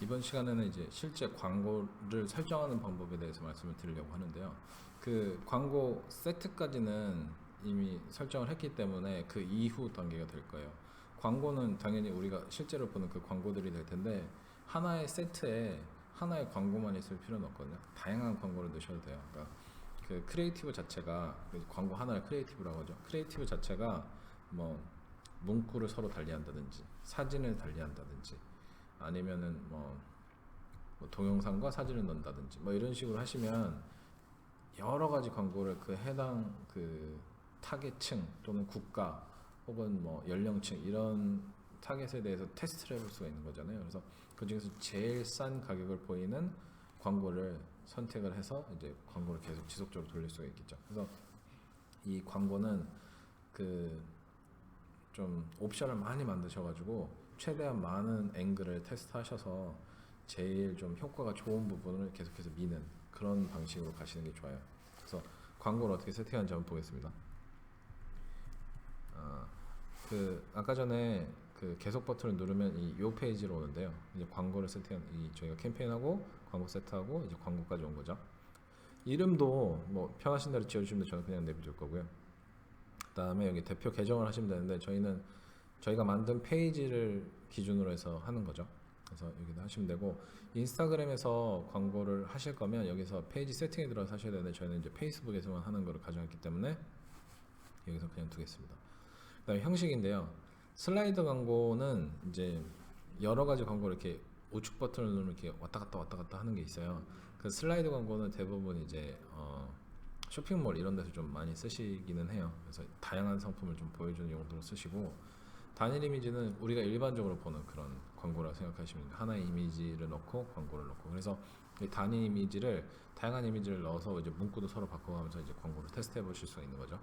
이번 시간에는 이제 실제 광고를 설정하는 방법에 대해서 말씀을 드리려고 하는데요. 그 광고 세트까지는 이미 설정을 했기 때문에 그 이후 단계가 될 거예요. 광고는 당연히 우리가 실제로 보는 그 광고들이 될 텐데 하나의 세트에 하나의 광고만 있을 필요는 없거든요. 다양한 광고를 넣으셔도 돼요. 그러니까 그 크리에이티브 자체가 그 광고 하나를 크리에이티브라고 하죠. 크리에이티브 자체가 뭐 문구를 서로 달리한다든지 사진을 달리한다든지 아니면은 뭐, 뭐 동영상과 사진을 넣는다든지 뭐 이런 식으로 하시면 여러 가지 광고를 그 해당 그 타겟층 또는 국가 혹은 뭐 연령층 이런 타겟에 대해서 테스트를 해볼 수가 있는 거잖아요. 그래서 그 중에서 제일 싼 가격을 보이는 광고를 선택을 해서 이제 광고를 계속 지속적으로 돌릴 수가 있겠죠. 그래서 이 광고는 그 좀 옵션을 많이 만드셔가지고 최대한 많은 앵글을 테스트하셔서 제일 좀 효과가 좋은 부분을 계속해서 미는 그런 방식으로 가시는 게 좋아요. 그래서 광고를 어떻게 세팅하는지 한번 보겠습니다. 아, 그 아까 전에 그 계속 버튼을 누르면 이 요 페이지로 오는데요. 이제 광고를 세팅한 이 저희가 캠페인하고 광고 세트하고 이제 광고까지 온 거죠. 이름도 뭐 편하신 대로 지어주시면. 저는 그냥 내비둘 거고요. 그 다음에 여기 대표 계정을 하시면 되는데 저희는 저희가 만든 페이지를 기준으로 해서 하는 거죠. 그래서 여기다 하시면 되고 인스타그램에서 광고를 하실 거면 여기서 페이지 세팅에 들어서 하셔야 되는데 저희는 이제 페이스북에서만 하는 거를 가져왔기 때문에 여기서 그냥 두겠습니다. 그다음에 형식인데요. 슬라이드 광고는 이제 여러 가지 광고를 이렇게 우측 버튼을 누르면 이렇게 왔다 갔다 왔다 갔다 하는 게 있어요. 그 슬라이드 광고는 대부분 이제 어, 쇼핑몰 이런 데서 좀 많이 쓰시기는 해요. 그래서 다양한 상품을 좀 보여주는 용도로 쓰시고 단일 이미지는 우리가 일반적으로 보는 그런 광고라 생각하시면. 하나의 이미지를 넣고 광고를 넣고 그래서 이 단일 이미지를 다양한 이미지를 넣어서 이제 문구도 서로 바꿔가면서 이제 광고를 테스트해 보실 수가 있는 거죠.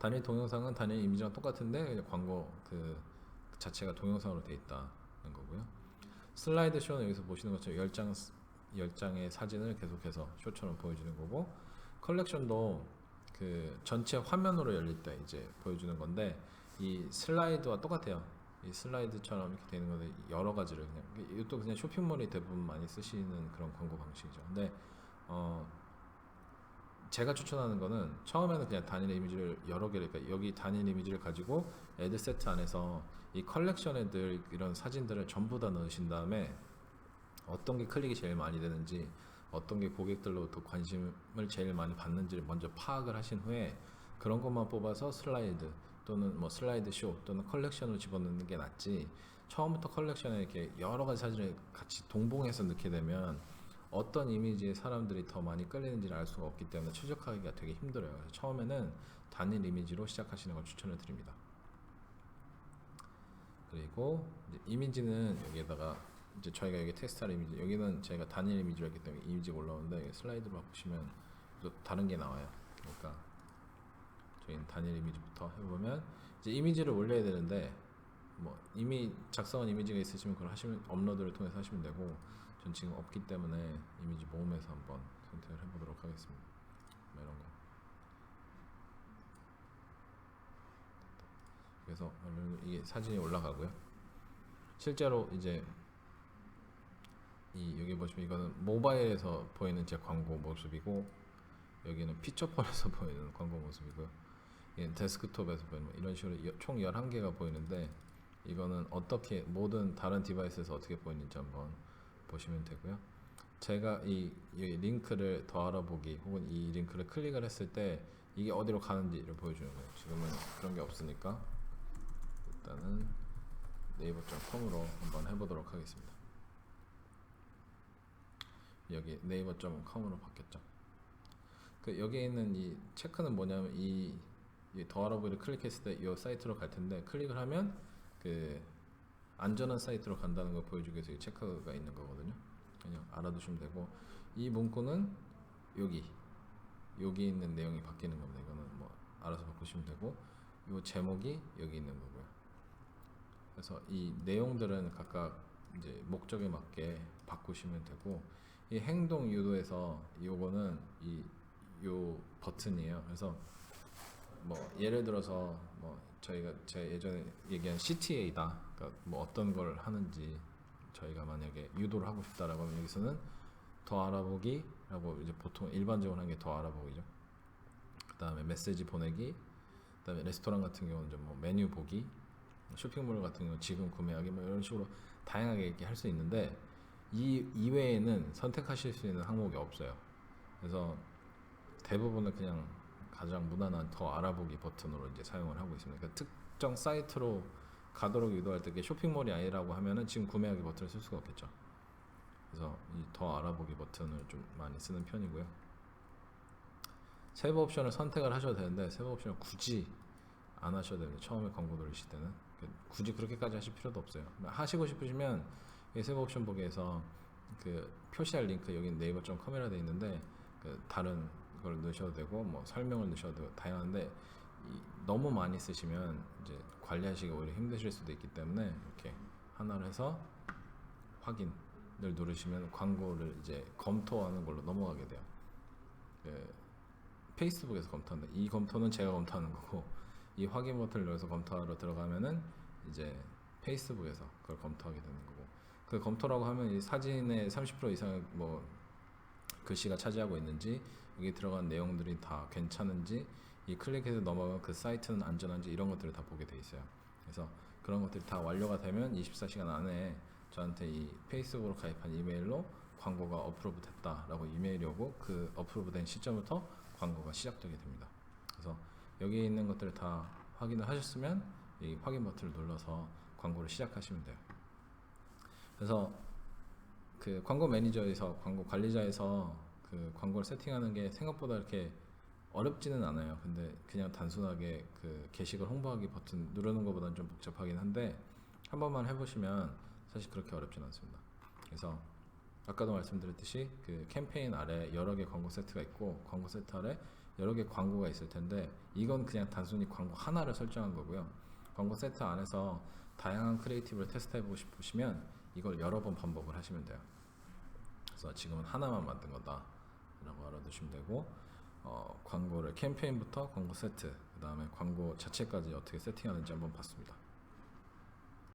단일 동영상은 단일 이미지랑 똑같은데 광고 그 자체가 동영상으로 돼 있다는 거고요. 슬라이드 쇼는 여기서 보시는 것처럼 10장 10장의 사진을 계속해서 쇼처럼 보여주는 거고 컬렉션도 그 전체 화면으로 열릴 때 이제 보여주는 건데 이 슬라이드와 똑같아요. 이 슬라이드처럼 이렇게 되는 건데 여러 가지를 그냥 이것도 그냥 쇼핑몰이 대부분 많이 쓰시는 그런 광고 방식이죠. 근데 어 제가 추천하는 거는 처음에는 그냥 단일 이미지를 여러 개를 그러니까 여기 단일 이미지를 가지고 애드 세트 안에서 이 컬렉션에 들 이런 사진들을 전부 다 넣으신 다음에 어떤 게 클릭이 제일 많이 되는지 어떤 게 고객들로부터 관심을 제일 많이 받는지를 먼저 파악을 하신 후에 그런 것만 뽑아서 슬라이드 또는 뭐 슬라이드 쇼 또는 컬렉션을 집어넣는 게 낫지 처음부터 컬렉션에 이렇게 여러 가지 사진을 같이 동봉해서 넣게 되면 어떤 이미지에 사람들이 더 많이 끌리는지를 알 수가 없기 때문에 최적화하기가 되게 힘들어요. 그래서 처음에는 단일 이미지로 시작하시는 걸 추천을 드립니다. 그리고 이미지는 여기에다가 이제 저희가 여기 테스트할 이미지 여기는 저희가 단일 이미지로 했기 때문에 이미지가 올라오는데 슬라이드로 바꾸시면 또 다른 게 나와요. 그러니까 저희는 단일 이미지부터 해보면 이제 이미지를 올려야 되는데 뭐 이미 작성한 이미지가 있으시면 그걸 하시면 업로드를 통해서 하시면 되고 전 지금 없기 때문에 이미지 모음에서 한번 선택을 해보도록 하겠습니다. 뭐 이런 거. 그래서 이게 사진이 올라가고요. 실제로 이제 이 여기 보시면 이거는 모바일에서 보이는 제 광고 모습이고 여기는 피처폰에서 보이는 광고 모습이고요. 이게 데스크톱에서 보이는 이런 식으로 여- 총 11개가 보이는데 이거는 어떻게 모든 다른 디바이스에서 어떻게 보이는지 한번 보시면 되고요. 제가 이, 이 링크를 더 알아보기 혹은 이 링크를 클릭을 했을 때 이게 어디로 가는지를 보여주는 거예요. 지금은 그런 게 없으니까 일단은 네이버.com으로 한번 해보도록 하겠습니다. 여기 네이버.com으로 바뀌었죠. 그 여기에 있는 이 체크는 뭐냐면 이, 이 더 알아보기를 클릭했을 때 이 사이트로 갈 텐데 클릭을 하면 그 안전한 사이트로 간다는 걸 보여주기 위해서 이 체크가 있는 거거든요. 그냥 알아두시면 되고 이 문구는 여기 여기 있는 내용이 바뀌는 겁니다. 이거는 뭐 알아서 바꾸시면 되고 이 제목이 여기 있는 거고요. 그래서 이 내용들은 각각 이제 목적에 맞게 바꾸시면 되고 이 행동 유도에서 요거는 이 요 버튼이에요. 그래서 뭐 예를 들어서 뭐 저희가 제 예전에 얘기한 CTA다. 그러니까 뭐 어떤 걸 하는지 저희가 만약에 유도를 하고 싶다라고 하면 여기서는 더 알아보기라고 이제 보통 일반적으로 하는 게 더 알아보기죠. 그다음에 메시지 보내기, 그다음에 레스토랑 같은 경우는 뭐 메뉴 보기, 쇼핑몰 같은 경우 는 지금 구매하기 뭐 이런 식으로 다양하게 이렇게 할 수 있는데 이 이외에는 선택하실 수 있는 항목이 없어요. 그래서 대부분은 그냥 가장 무난한 더 알아보기 버튼으로 이제 사용을 하고 있습니다. 그러니까 특정 사이트로 가도록 유도할 때 쇼핑몰이 아니라고 하면은 지금 구매하기 버튼을 쓸 수가 없겠죠. 그래서 이더 알아보기 버튼을 좀 많이 쓰는 편이고요. 세부 옵션을 선택을 하셔도 되는데 세부 옵션을 굳이 안 하셔도 됩니다. 처음에 광고 돌리실 때는 그 굳이 그렇게까지 하실 필요도 없어요. 하시고 싶으시면 이 세부 옵션 보기에서 그 표시할 링크 여기 네이버.com이라 돼 있는데 그 다른 걸 넣으셔도 되고 뭐 설명을 넣으셔도 다양한데 이 너무 많이 쓰시면 이제 관리하시기 오히려 힘드실 수도 있기 때문에 이렇게 하나를 해서 확인을 누르시면 광고를 이제 검토하는 걸로 넘어가게 돼요. 그 페이스북에서 검토한다. 이 검토는 제가 검토하는 거고 이 확인 버튼을 눌러서 검토하러 들어가면은 이제 페이스북에서 그걸 검토하게 되는 거고 그 검토라고 하면 이 사진의 30% 이상의 뭐 글씨가 차지하고 있는지 여기 들어간 내용들이 다 괜찮은지 이 클릭해서 넘어간 그 사이트는 안전한지 이런 것들을 다 보게 돼 있어요. 그래서 그런 것들이 다 완료가 되면 24시간 안에 저한테 이 페이스북으로 가입한 이메일로 광고가 어프로브 됐다라고 이메일이 오고 그 어프로브 된 시점부터 광고가 시작되게 됩니다. 그래서 여기 있는 것들을 다 확인을 하셨으면 이 확인 버튼을 눌러서 광고를 시작하시면 돼요. 그래서 그 광고 매니저에서 광고 관리자에서 그 광고를 세팅하는 게 생각보다 이렇게 어렵지는 않아요. 근데 그냥 단순하게 그 게시글 홍보하기 버튼 누르는 것보다는 좀 복잡하긴 한데 한 번만 해보시면 사실 그렇게 어렵진 않습니다. 그래서 아까도 말씀드렸듯이 그 캠페인 아래 여러 개 광고 세트가 있고 광고 세트 아래 여러 개 광고가 있을 텐데 이건 그냥 단순히 광고 하나를 설정한 거고요. 광고 세트 안에서 다양한 크리에이티브를 테스트해보고 싶으시면 이걸 여러 번 반복을 하시면 돼요. 그래서 지금은 하나만 만든 거다라고 알아두시면 되고 어, 광고를 캠페인부터 광고 세트 그 다음에 광고 자체까지 어떻게 세팅하는지 한번 봤습니다.